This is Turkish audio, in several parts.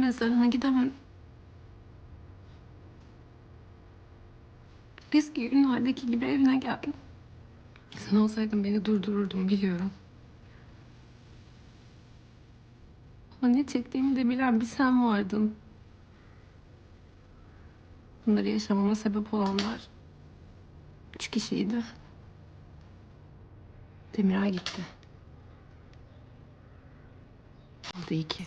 mezarına gidemem. Eski günlerdeki gibi evine geldim. Sen olsaydın beni durdururdun biliyorum. Ama ne çektiğimi de bilen bir sen vardın. Bunları yaşamama sebep olanlar üç kişiydi. Demiray gitti. Oldu iki.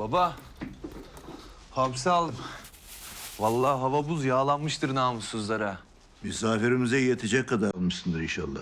Baba, hapse aldım. Vallahi hava buz yağlanmıştır namussuzlara. Misafirimize yetecek kadar almışsındır inşallah.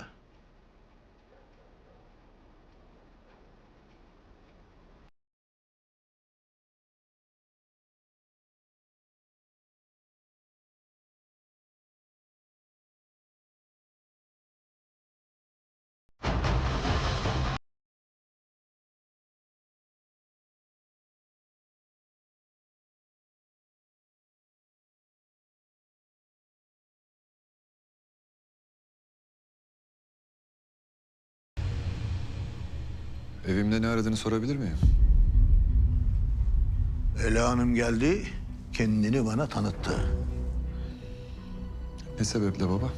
Evimde ne aradığını sorabilir miyim? Ela Hanım geldi, kendini bana tanıttı. Ne sebeple baba?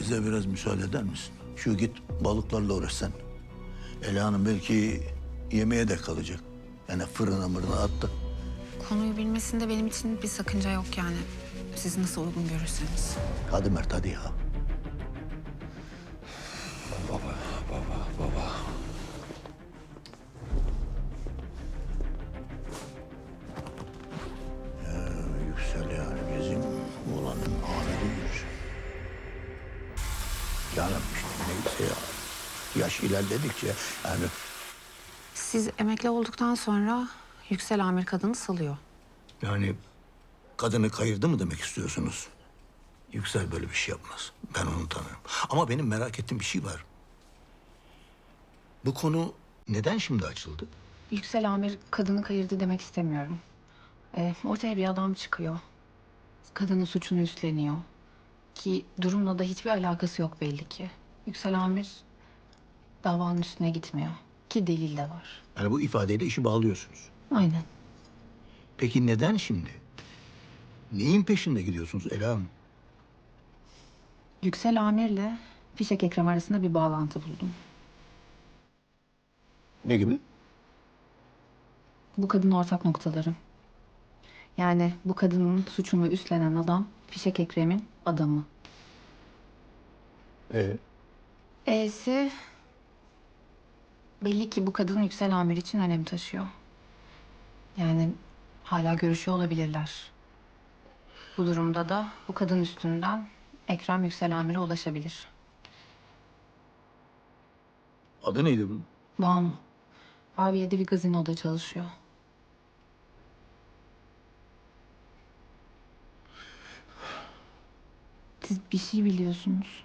Bize biraz müsaade eder misin? Şu git balıklarla uğraş sen. Ela Hanım belki yemeğe de kalacak. Yani fırına mırına attı. Konuyu bilmesinde benim için bir sakınca yok yani. Siz nasıl uygun görürseniz. Hadi Mert hadi ya. Yaş ilerledikçe yani Siz emekli olduktan sonra Yüksel Amir kadını salıyor. Yani kadını kayırdı mı demek istiyorsunuz? Yüksel böyle bir şey yapmaz. Ben onu tanırım. Ama benim merak ettiğim bir şey var. Bu konu neden şimdi açıldı? Yüksel Amir kadını kayırdı demek istemiyorum. Ee, ortaya bir adam çıkıyor. Kadının suçunu üstleniyor. Ki durumla da hiçbir alakası yok belli ki. Yüksel Amir davanın üstüne gitmiyor. Ki delil de var. Yani bu ifadeyle işi bağlıyorsunuz. Aynen. Peki neden şimdi? Neyin peşinde gidiyorsunuz Ela Hanım? Yüksel Amir'le Fişek Ekrem arasında bir bağlantı buldum. Ne gibi? Bu kadın ortak noktaları. Yani bu kadının suçunu üstlenen adam Fişek Ekrem'in adamı. Ee? E'si Belli ki bu kadın Yüksel Amir için önem taşıyor. Yani hala görüşüyor olabilirler. Bu durumda da bu kadın üstünden Ekrem Yüksel Amir'e ulaşabilir. Adı neydi bunun? Banu. Abiye'de bir gazinoda çalışıyor. Siz bir şey biliyorsunuz.